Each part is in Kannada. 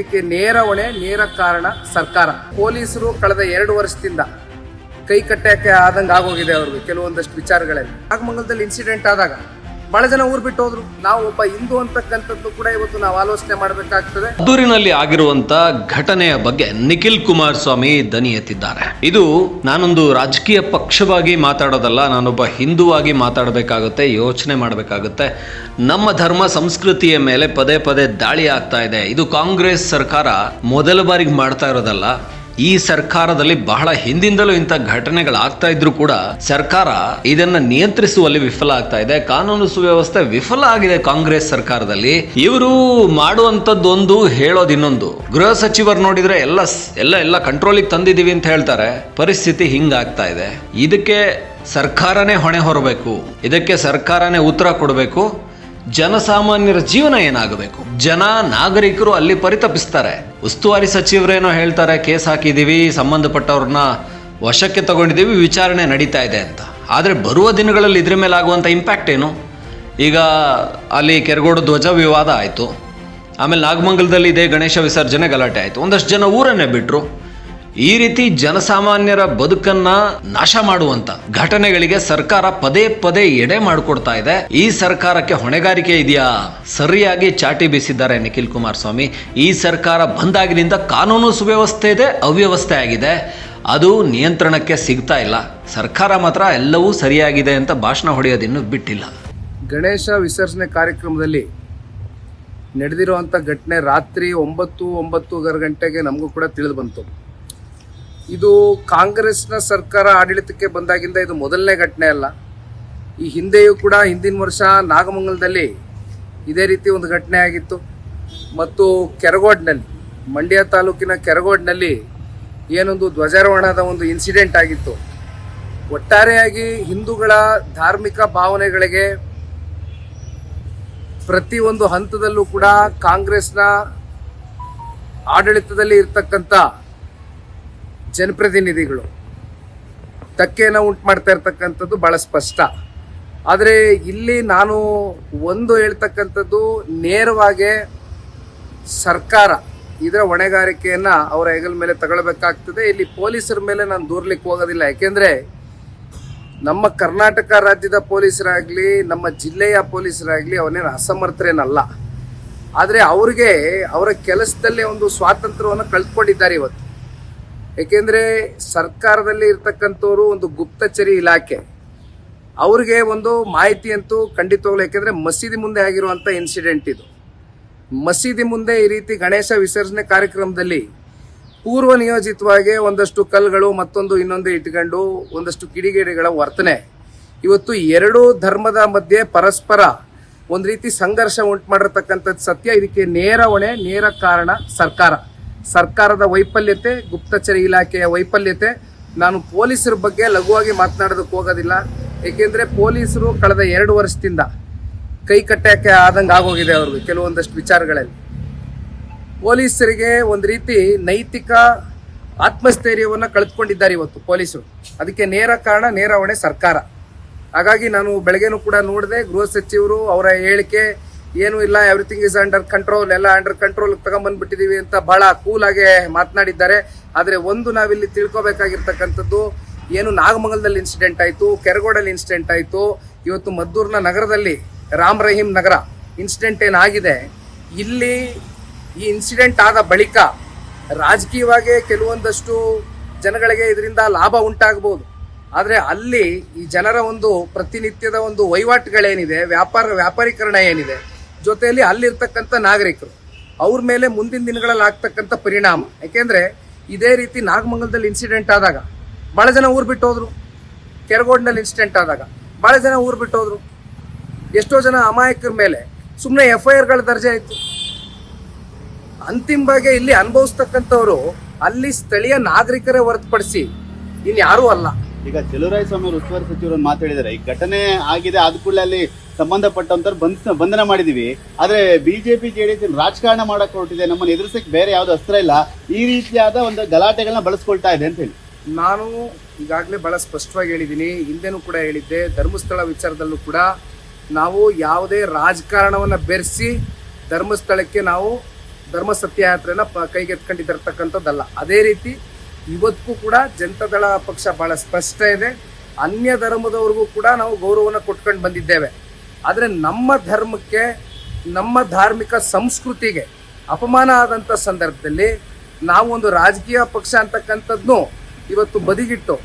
ಇದಕ್ಕೆ ನೇರ ಹೊಣೆ, ನೇರ ಕಾರಣ ಸರ್ಕಾರ. ಪೊಲೀಸರು ಕಳೆದ ಎರಡು ವರ್ಷದಿಂದ ಕೈ ಕಟ್ಟಕ್ಕೆ ಆದಂಗೆ ಆಗೋಗಿದೆ ಅವ್ರಿಗೆ ಕೆಲವೊಂದಷ್ಟು ವಿಚಾರಗಳಲ್ಲಿ. ನಾಗಮಂಗಲದಲ್ಲಿ ಇನ್ಸಿಡೆಂಟ್ ಆದಾಗ ಬಹಳ ಜನ ಊರು ಬಿಟ್ಟು ಹೋದ್ರು. ನಾವು ಒಬ್ಬ ಹಿಂದೂ ಅಂತಕ್ಕಂಥದ್ದು ಕೂಡ ಇವತ್ತು ನಾವು ಆಲೋಚನೆ ಮಾಡಬೇಕಾಗ್ತದೆ. ಮದ್ದೂರಿನಲ್ಲಿ ಆಗಿರುವಂತ ಘಟನೆಯ ಬಗ್ಗೆ ನಿಖಿಲ್ ಕುಮಾರಸ್ವಾಮಿ ದನಿ ಎತ್ತಿದ್ದಾರೆ. ಇದು ನಾನೊಂದು ರಾಜಕೀಯ ಪಕ್ಷವಾಗಿ ಮಾತಾಡೋದಲ್ಲ, ನಾನೊಬ್ಬ ಹಿಂದೂವಾಗಿ ಮಾತಾಡಬೇಕಾಗುತ್ತೆ, ಯೋಚನೆ ಮಾಡಬೇಕಾಗುತ್ತೆ. ನಮ್ಮ ಧರ್ಮ ಸಂಸ್ಕೃತಿಯ ಮೇಲೆ ಪದೇ ಪದೇ ದಾಳಿ ಆಗ್ತಾ ಇದೆ. ಇದು ಕಾಂಗ್ರೆಸ್ ಸರ್ಕಾರ ಮೊದಲ ಬಾರಿಗೆ ಮಾಡ್ತಾ ಇರೋದಲ್ಲ ಈ ಸರ್ಕಾರದಲ್ಲಿ ಬಹಳ ಹಿಂದಿಂದಲೂ ಇಂಥ ಘಟನೆಗಳಾಗ್ತಾ ಇದ್ರು ಕೂಡ ಸರ್ಕಾರ ಇದನ್ನ ನಿಯಂತ್ರಿಸುವಲ್ಲಿ ವಿಫಲ ಆಗ್ತಾ ಇದೆ. ಕಾನೂನು ಸುವ್ಯವಸ್ಥೆ ವಿಫಲ ಆಗಿದೆ ಕಾಂಗ್ರೆಸ್ ಸರ್ಕಾರದಲ್ಲಿ. ಇವರು ಮಾಡುವಂಥದ್ದೊಂದು ಹೇಳೋದು ಇನ್ನೊಂದು. ಗೃಹ ಸಚಿವರು ನೋಡಿದ್ರೆ ಎಲ್ಲ ಎಲ್ಲ ಎಲ್ಲ ಕಂಟ್ರೋಲಿಗೆ ತಂದಿದ್ದೀವಿ ಅಂತ ಹೇಳ್ತಾರೆ. ಪರಿಸ್ಥಿತಿ ಹಿಂಗಾಗ್ತಾ ಇದೆ. ಇದಕ್ಕೆ ಸರ್ಕಾರನೇ ಹೊಣೆ ಹೊರಬೇಕು. ಇದಕ್ಕೆ ಸರ್ಕಾರನೇ ಉತ್ತರ ಕೊಡಬೇಕು. ಜನಸಾಮಾನ್ಯರ ಜೀವನ ಏನಾಗಬೇಕು? ಜನ, ನಾಗರಿಕರು ಅಲ್ಲಿ ಪರಿತಪಿಸ್ತಾರೆ. ಉಸ್ತುವಾರಿ ಸಚಿವರೇನೋ ಹೇಳ್ತಾರೆ, ಕೇಸ್ ಹಾಕಿದ್ದೀವಿ ಸಂಬಂಧಪಟ್ಟವ್ರನ್ನ ವಶಕ್ಕೆ ತಗೊಂಡಿದ್ದೀವಿ ವಿಚಾರಣೆ ನಡೀತಾ ಇದೆ ಅಂತ. ಆದರೆ ಬರುವ ದಿನಗಳಲ್ಲಿ ಇದ್ರ ಮೇಲೆ ಆಗುವಂಥ ಇಂಪ್ಯಾಕ್ಟ್ ಏನು? ಈಗ ಅಲ್ಲಿ ಕೆರಗೋಡು ಧ್ವಜ ವಿವಾದ ಆಯಿತು. ಆಮೇಲೆ ನಾಗಮಂಗಲದಲ್ಲಿ ಇದೇ ಗಣೇಶ ವಿಸರ್ಜನೆ ಗಲಾಟೆ ಆಯಿತು. ಒಂದಷ್ಟು ಜನ ಊರನ್ನೇ ಬಿಟ್ಟರು ಈ ರೀತಿ ಜನಸಾಮಾನ್ಯರ ಬದುಕನ್ನ ನಾಶ ಮಾಡುವಂತ ಘಟನೆಗಳಿಗೆ ಸರ್ಕಾರ ಪದೇ ಪದೇ ಎಡೆ ಮಾಡಿಕೊಡ್ತಾ ಇದೆ. ಈ ಸರ್ಕಾರಕ್ಕೆ ಹೊಣೆಗಾರಿಕೆ ಇದೆಯಾ? ಸರಿಯಾಗಿ ಚಾಟಿ ಬೀಸಿದ್ದಾರೆ ನಿಖಿಲ್ ಕುಮಾರಸ್ವಾಮಿ ಈ ಸರ್ಕಾರ ಬಂದಾಗಿನಿಂದ ಕಾನೂನು ಸುವ್ಯವಸ್ಥೆ ಇದೆ, ಅವ್ಯವಸ್ಥೆ ಆಗಿದೆ. ಅದು ನಿಯಂತ್ರಣಕ್ಕೆ ಸಿಗ್ತಾ ಇಲ್ಲ. ಸರ್ಕಾರ ಮಾತ್ರ ಎಲ್ಲವೂ ಸರಿಯಾಗಿದೆ ಅಂತ ಭಾಷಣ ಹೊಡೆಯೋದಿನ್ನು ಬಿಟ್ಟಿಲ್ಲ. ಗಣೇಶ ವಿಸರ್ಜನೆ ಕಾರ್ಯಕ್ರಮದಲ್ಲಿ ನಡೆದಿರುವಂಥ ಘಟನೆ ರಾತ್ರಿ ಒಂಬತ್ತು, ಒಂಬತ್ತೂವರೆ ಗಂಟೆಗೆ ನಮಗೂ ಕೂಡ ತಿಳಿದು ಬಂತು. ಇದು ಕಾಂಗ್ರೆಸ್ನ ಸರ್ಕಾರ ಆಡಳಿತಕ್ಕೆ ಬಂದಾಗಿಂದ ಇದು ಮೊದಲನೇ ಘಟನೆ ಅಲ್ಲ. ಈ ಹಿಂದೆಯೂ ಕೂಡ ಹಿಂದಿನ ವರ್ಷ ನಾಗಮಂಗಲದಲ್ಲಿ ಇದೇ ರೀತಿ ಒಂದು ಘಟನೆ ಆಗಿತ್ತು. ಮತ್ತು ಕೆರಗೋಡ್ನಲ್ಲಿ, ಮಂಡ್ಯ ತಾಲೂಕಿನ ಕೆರಗೋಡ್ನಲ್ಲಿ ಏನೊಂದು ಧ್ವಜಾರೋಹಣದ ಒಂದು ಇನ್ಸಿಡೆಂಟ್ ಆಗಿತ್ತು. ಒಟ್ಟಾರೆಯಾಗಿ ಹಿಂದೂಗಳ ಧಾರ್ಮಿಕ ಭಾವನೆಗಳಿಗೆ ಪ್ರತಿಯೊಂದು ಹಂತದಲ್ಲೂ ಕೂಡ ಕಾಂಗ್ರೆಸ್ನ ಆಡಳಿತದಲ್ಲಿ ಇರ್ತಕ್ಕಂಥ ಜನಪ್ರತಿನಿಧಿಗಳು. ಧಕ್ಕೆಯನ್ನು ಉಂಟು ಮಾಡ್ತಾ ಇರ್ತಕ್ಕಂಥದ್ದು ಬಹಳ ಸ್ಪಷ್ಟ. ಆದರೆ ಇಲ್ಲಿ ನಾನು ಒಂದು ಹೇಳ್ತಕ್ಕಂಥದ್ದು ನೇರವಾಗಿ ಸರ್ಕಾರ ಇದರ ಹೊಣೆಗಾರಿಕೆಯನ್ನು ಅವರ ಹೆಗಲ ಮೇಲೆ ತಗೊಳ್ಬೇಕಾಗ್ತದೆ. ಇಲ್ಲಿ ಪೊಲೀಸರ ಮೇಲೆ ನಾನು ದೂರ್ಲಿಕ್ಕೆ ಹೋಗೋದಿಲ್ಲ. ಯಾಕೆಂದರೆ ನಮ್ಮ ಕರ್ನಾಟಕ ರಾಜ್ಯದ ಪೊಲೀಸರಾಗಲಿ, ನಮ್ಮ ಜಿಲ್ಲೆಯ ಪೊಲೀಸರಾಗಲಿ ಅವನೇನು ಅಸಮರ್ಥರೇನಲ್ಲ. ಆದರೆ ಅವ್ರಿಗೆ ಅವರ ಕೆಲಸದಲ್ಲೇ ಒಂದು ಸ್ವಾತಂತ್ರ್ಯವನ್ನು ಕಳ್ಕೊಂಡಿದ್ದಾರೆ ಇವತ್ತು. ಏಕೆಂದರೆ ಸರ್ಕಾರದಲ್ಲಿ ಇರ್ತಕ್ಕಂಥವ್ರು ಒಂದು ಗುಪ್ತಚರಿ ಇಲಾಖೆ. ಅವ್ರಿಗೆ ಒಂದು ಮಾಹಿತಿ ಅಂತೂ ಖಂಡಿತವಾಗ್ಲು ಯಾಕೆಂದರೆ ಮಸೀದಿ ಮುಂದೆ ಆಗಿರುವಂಥ ಇನ್ಸಿಡೆಂಟ್ ಇದು. ಮಸೀದಿ ಮುಂದೆ ಈ ರೀತಿ ಗಣೇಶ ವಿಸರ್ಜನೆ ಕಾರ್ಯಕ್ರಮದಲ್ಲಿ ಪೂರ್ವ ನಿಯೋಜಿತವಾಗಿ ಒಂದಷ್ಟು ಕಲ್ಲುಗಳು ಮತ್ತೊಂದು ಇನ್ನೊಂದು ಇಟ್ಕೊಂಡು ಒಂದಷ್ಟು ಕಿಡಿಗೇಡಿಗಳ ವರ್ತನೆ. ಇವತ್ತು ಎರಡೂ ಧರ್ಮದ ಮಧ್ಯೆ ಪರಸ್ಪರ ಒಂದು ರೀತಿ ಸಂಘರ್ಷ ಉಂಟು ಮಾಡಿರ್ತಕ್ಕಂಥದ್ದು ಸತ್ಯ. ಇದಕ್ಕೆ ನೇರ ಹೊಣೆ, ನೇರ ಕಾರಣ ಸರ್ಕಾರ. ಸರ್ಕಾರದ ವೈಫಲ್ಯತೆ, ಗುಪ್ತಚರ ಇಲಾಖೆಯ ವೈಫಲ್ಯತೆ. ನಾನು ಪೊಲೀಸರ ಬಗ್ಗೆ ಲಘುವಾಗಿ ಮಾತನಾಡೋದಕ್ಕೆ ಹೋಗೋದಿಲ್ಲ. ಏಕೆಂದರೆ ಪೊಲೀಸರು ಕಳೆದ ಎರಡು ವರ್ಷದಿಂದ ಕೈ ಕಟ್ಟಕ್ಕೆ ಆದಂಗೆ ಆಗೋಗಿದೆ ಅವ್ರಿಗೆ ಕೆಲವೊಂದಷ್ಟು ವಿಚಾರಗಳಲ್ಲಿ. ಪೊಲೀಸರಿಗೆ ಒಂದು ರೀತಿ ನೈತಿಕ ಆತ್ಮಸ್ಥೈರ್ಯವನ್ನು ಕಳೆದುಕೊಂಡಿದ್ದಾರೆ ಇವತ್ತು ಪೊಲೀಸರು. ಅದಕ್ಕೆ ನೇರ ಕಾರಣ, ನೇರ ಹೊಣೆ ಸರ್ಕಾರ. ಹಾಗಾಗಿ ನಾನು ಬೆಳಗ್ಗೆನೂ ಕೂಡ ನೋಡಿದೆ, ಗೃಹ ಸಚಿವರು ಅವರ ಹೇಳಿಕೆ ಏನು ಇಲ್ಲ ಎವ್ರಿಥಿಂಗ್ ಇಸ್ ಅಂಡರ್ ಕಂಟ್ರೋಲ್ ಎಲ್ಲ ಅಂಡರ್ ಕಂಟ್ರೋಲ್ ತಗೊಂಡ್ಬಂದ್ಬಿಟ್ಟಿದೀವಿ ಅಂತ ಬಹಳ ಕೂಲ್ ಆಗಿ ಮಾತನಾಡಿದ್ದಾರೆ. ಆದರೆ ಒಂದು ನಾವಿಲ್ಲಿ ತಿಳ್ಕೊಬೇಕಾಗಿರ್ತಕ್ಕಂಥದ್ದು, ಏನು ನಾಗಮಂಗಲದಲ್ಲಿ ಇನ್ಸಿಡೆಂಟ್ ಆಯಿತು, ಕೆರಗೋಡಲ್ಲಿ ಇನ್ಸಿಡೆಂಟ್ ಆಯಿತು, ಇವತ್ತು ಮದ್ದೂರಿನ ನಗರದಲ್ಲಿ ರಾಮ್ ರಹೀಂ ನಗರ ಇನ್ಸಿಡೆಂಟ್ ಏನಾಗಿದೆ, ಇಲ್ಲಿ ಈ ಇನ್ಸಿಡೆಂಟ್ ಆದ ಬಳಿಕ ರಾಜಕೀಯವಾಗಿ ಕೆಲವೊಂದಷ್ಟು ಜನಗಳಿಗೆ ಇದರಿಂದ ಲಾಭ ಉಂಟಾಗಬಹುದು. ಆದರೆ ಅಲ್ಲಿ ಈ ಜನರ ಒಂದು ಪ್ರತಿನಿತ್ಯದ ಒಂದು ವಹಿವಾಟುಗಳೇನಿದೆ, ವ್ಯಾಪಾರ ವ್ಯಾಪಾರೀಕರಣ ಏನಿದೆ ಜೊತೆಯಲ್ಲಿ ಅಲ್ಲಿರ್ತಕ್ಕಂಥ ನಾಗರಿಕರು, ಅವ್ರ ಮೇಲೆ ಮುಂದಿನ ದಿನಗಳಲ್ಲಿ ಆಗ್ತಕ್ಕಂಥ ಪರಿಣಾಮ. ಯಾಕೆಂದ್ರೆ ಇದೇ ರೀತಿ ನಾಗಮಂಗಲದಲ್ಲಿ ಇನ್ಸಿಡೆಂಟ್ ಆದಾಗ ಬಹಳ ಜನ ಊರು ಬಿಟ್ಟು ಹೋದ್ರು ಕೆರಗೋಡ್ನಲ್ಲಿ ಇನ್ಸಿಡೆಂಟ್ ಆದಾಗ ಬಹಳ ಜನ ಊರು ಬಿಟ್ಟು ಹೋದ್ರು ಎಷ್ಟೋ ಜನ ಅಮಾಯಕರ ಮೇಲೆ ಸುಮ್ಮನೆ ಎಫ್ ಐ ಆರ್ಗಳ ದರ್ಜೆ ಆಯಿತು ಅಂತಿಮವಾಗಿ ಇಲ್ಲಿ ಅನುಭವಿಸ್ತಕ್ಕಂಥವ್ರು ಅಲ್ಲಿ ಸ್ಥಳೀಯ ನಾಗರಿಕರೇ ಹೊರತುಪಡಿಸಿ ಇನ್ಯಾರೂ ಅಲ್ಲ. ಈಗ ಚಲುವರಾಯ ಸ್ವಾಮಿ ಉಸ್ತುವಾರಿ ಸಚಿವರು ಮಾತಾಡಿದ್ದಾರೆ. ಈ ಘಟನೆ ಆಗಿದೆ, ಆದ ಕೂಡಲೇ ಅಲ್ಲಿ ಸಂಬಂಧಪಟ್ಟಂತವ್ರು ಬಂಧ ಬಂಧನ ಮಾಡಿದೀವಿ. ಆದ್ರೆ ಬಿಜೆಪಿ ಜೆಡಿಎಸ್ ರಾಜಕಾರಣ ಮಾಡಕ್ ಹೊರಟಿದೆ. ನಮ್ಮನ್ನು ಎದುರಿಸಕ್ಕೆ ಬೇರೆ ಯಾವ್ದು ಅಸ್ತ್ರ ಇಲ್ಲ. ಈ ರೀತಿಯಾದ ಒಂದು ಗಲಾಟೆಗಳನ್ನ ಬಳಸ್ಕೊಳ್ತಾ ಇದೆ ಅಂತ ಹೇಳಿ ನಾನು ಈಗಾಗಲೇ ಬಹಳ ಸ್ಪಷ್ಟವಾಗಿ ಹೇಳಿದ್ದೀನಿ. ಹಿಂದೆನೂ ಕೂಡ ಹೇಳಿದ್ದೆ. ಧರ್ಮಸ್ಥಳ ವಿಚಾರದಲ್ಲೂ ಕೂಡ ನಾವು ಯಾವುದೇ ರಾಜಕಾರಣವನ್ನು ಬೆರೆಸಿ ಧರ್ಮಸ್ಥಳಕ್ಕೆ ನಾವು ಧರ್ಮ ಸತ್ಯಯಾತ್ರೆಯನ್ನು ಪ ಕೈಗೆತ್ಕೊಂಡಿದ್ದಿರ್ತಕ್ಕಂಥದ್ದಲ್ಲ ಅದೇ ರೀತಿ ಇವತ್ತಿಗೂ ಕೂಡ ಜನತಾದಳ ಪಕ್ಷ ಬಹಳ ಸ್ಪಷ್ಟ ಇದೆ. ಅನ್ಯ ಧರ್ಮದವ್ರಿಗೂ ಕೂಡ ನಾವು ಗೌರವವನ್ನು ಕೊಟ್ಕೊಂಡು ಬಂದಿದ್ದೇವೆ. ಆದರೆ ನಮ್ಮ ಧರ್ಮಕ್ಕೆ, ನಮ್ಮ ಧಾರ್ಮಿಕ ಸಂಸ್ಕೃತಿಗೆ ಅಪಮಾನ ಆದಂಥ ಸಂದರ್ಭದಲ್ಲಿ ನಾವು ಒಂದು ರಾಜಕೀಯ ಪಕ್ಷ ಅಂತಕ್ಕಂಥದ್ದು ಇವತ್ತು ಬದಿಗಿಟ್ಟು,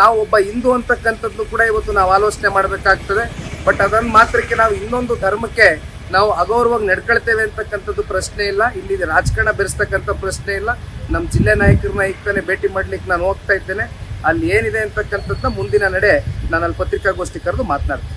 ನಾವು ಒಬ್ಬ ಹಿಂದೂ ಅಂತಕ್ಕಂಥದ್ದು ಕೂಡ ಇವತ್ತು ನಾವು ಆಲೋಚನೆ ಮಾಡಬೇಕಾಗ್ತದೆ. ಬಟ್ ಅದನ್ನು ಮಾತ್ರಕ್ಕೆ ನಾವು ಇನ್ನೊಂದು ಧರ್ಮಕ್ಕೆ ನಾವು ಅಗೌರವಾಗಿ ನಡ್ಕೊಳ್ತೇವೆ ಅಂತಕ್ಕಂಥದ್ದು ಪ್ರಶ್ನೆ ಇಲ್ಲ. ಇಲ್ಲಿ ರಾಜಕಾರಣ ಬೆರೆಸ್ತಕ್ಕಂಥ ಪ್ರಶ್ನೆ ಇಲ್ಲ. ನಮ್ಮ ಜಿಲ್ಲೆ ನಾಯಕರನ್ನ ಈಗ ತಾನೇ ಭೇಟಿ ಮಾಡ್ಲಿಕ್ಕೆ ನಾನು ಹೋಗ್ತಾ ಇದ್ದೇನೆ. ಅಲ್ಲಿ ಏನಿದೆ ಅಂತಕ್ಕಂಥದ್ದನ್ನ ಮುಂದಿನ ನಡೆ ನಾನು ಅಲ್ಲಿ ಪತ್ರಿಕಾಗೋಷ್ಠಿ ಕರೆದು ಮಾತನಾಡ್ತೀನಿ.